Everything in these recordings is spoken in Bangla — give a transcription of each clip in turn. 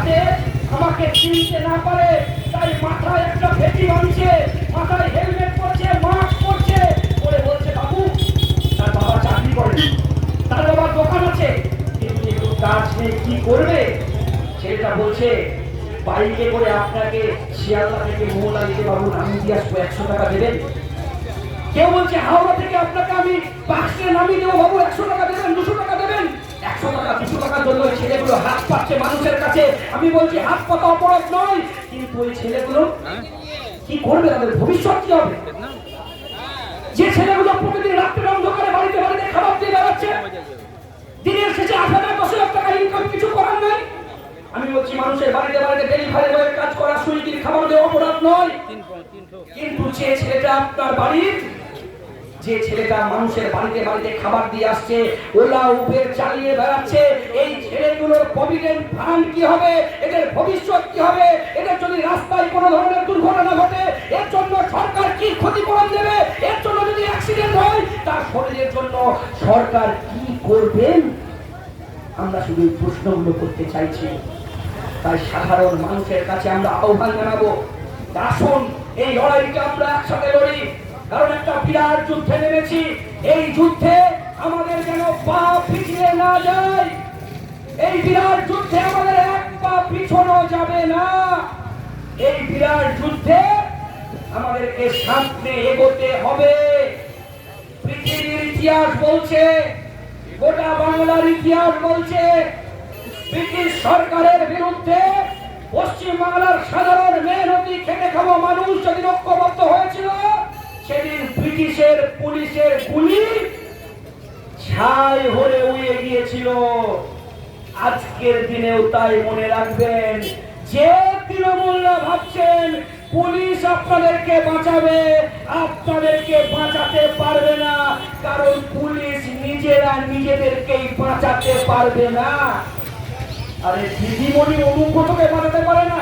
যাতে আমাকে চিনতে না পারে, তাই মাথায় একটা ভেটি বাঁধছে, মাথায় হেলমেট পরছে মাস্ক পরছে করে বলছে, বাবু, তার বাবা চাকরি করে, তার বাবার দোকান আছে, কিন্তু একটু কাজ নেই কি করবে? ছেলেটা বলছে বাইকে করে আপনাকে শিয়ালদা থেকে মোহলা দিতে বাবু নামিয়ে দিয়ে আসব, একশো টাকা দেবেন। কেউ বলছে, হাওড়া থেকে আপনাকে আমি বাক্সে নামিয়ে দেবো বাবু, একশো টাকা দেবেন, দুশো টাকা দেবেন। একশো টাকা টাকার জন্য ছেলেগুলো হাত পাচ্ছে মানুষের কাছে। আমি বলছি হাত পাতা অপরাধ নয় কিন্তু ওই ছেলেগুলো কি করবে? তাদের ভবিষ্যৎ কি হবে? যে ছেলেগুলো প্রতিদিন রাত্রে অন্ধকারে বাড়িতে বাড়িতে খাবার দিয়ে বেড়াচ্ছে দিনের শেষে আট হাজার দশ হাজার টাকা ইনকাম কিছু করার নাই। আমি বলছি মানুষের বাড়িতে বাড়িতে ডেলিভারি বয়ের কাজ করা সুইগির খাবার দেওয়া অপরাধ নয়। কিন্তু যে ছেলেটা আপনার বাড়ির যে ছেলেটা মানুষের বাড়িতে বাড়িতে খাবার দিয়ে আসছে, ওলা উবের চালিয়ে বেড়াচ্ছে, এই ছেলেগুলোর প্রভিডেন্ট ফান্ড কি হবে? এদের ভবিষ্যৎ কি হবে? এদের যদি রাস্তায় কোনো ধরনের দুর্ঘটনা ঘটে, এর জন্য সরকার কি ক্ষতিপূরণ দেবে? এর জন্য যদি অ্যাক্সিডেন্ট হয়, তার শরীরের জন্য সরকার কি করবেন? আমরা শুধু প্রশ্নগুলো করতে চাইছি। তাই সাধারণ মানুষের কাছে আমরা আহ্বান জানাব, আসুন, এই লড়াইটা আমরা একসাথে লড়ি। কারণ একটা বিরাট যুদ্ধে নেমেছি। এই যুদ্ধে আমাদের যেন পা পিছিয়ে না যায়। এই বিরাট যুদ্ধে আমাদের এক পা পিছনো যাবে না। এই বিরাট যুদ্ধে আমাদেরকে সামনে এগোতে হবে। পৃথিবীর ইতিহাস বলছে, গোটা বাংলার ইতিহাস বলছে, ব্রিটিশ সরকারের বিরুদ্ধে পশ্চিম বাংলার সাধারণ মেহনতি, খেটে খাওয়া মানুষ যেদিন ঐক্যবদ্ধ ছাই হয়ে উড়ে গিয়েছিল। আজকের দিনেও তাই মনে রাখবেন। যে তৃণমূলরা ভাবছেন, পুলিশ আপনাদেরকে বাঁচাবে, আপনাদেরকে বাঁচাতে পারবে না। কারণ পুলিশ নিজেরা নিজেদেরকেই বাঁচাতে পারবে না। আরে দিদিমণি অনুব্রতকে বাঁচাতে পারে না।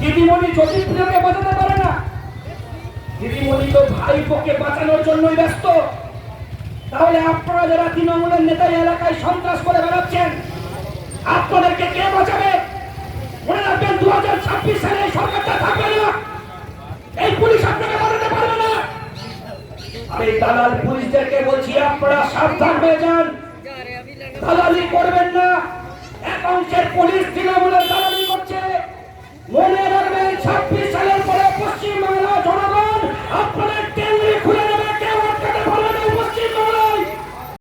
দিদিমণি জ্যোতিপ্রিয়কে বাঁচাতে পারে না। দিদিমণি তো ভাইপোকে বাঁচানোর জন্যই ব্যস্ত। তাহলে আপনারা যারা তৃণমূলের নেতা এলাকায় সন্ত্রাস করে বেড়াচ্ছেন, আপনাদেরকে কে বাঁচাবে? মনে রাখবেন দু হাজার ছাব্বিশ সালে সরকারটা থাকবে না। এই পুলিশ আপনাকে বাঁচাতে পারবে না। এই দালাল পুলিশদেরকে বলছি, আপনারা সাবধান হয়ে যান। দালালি করবেন না। এক পুলিশ মনে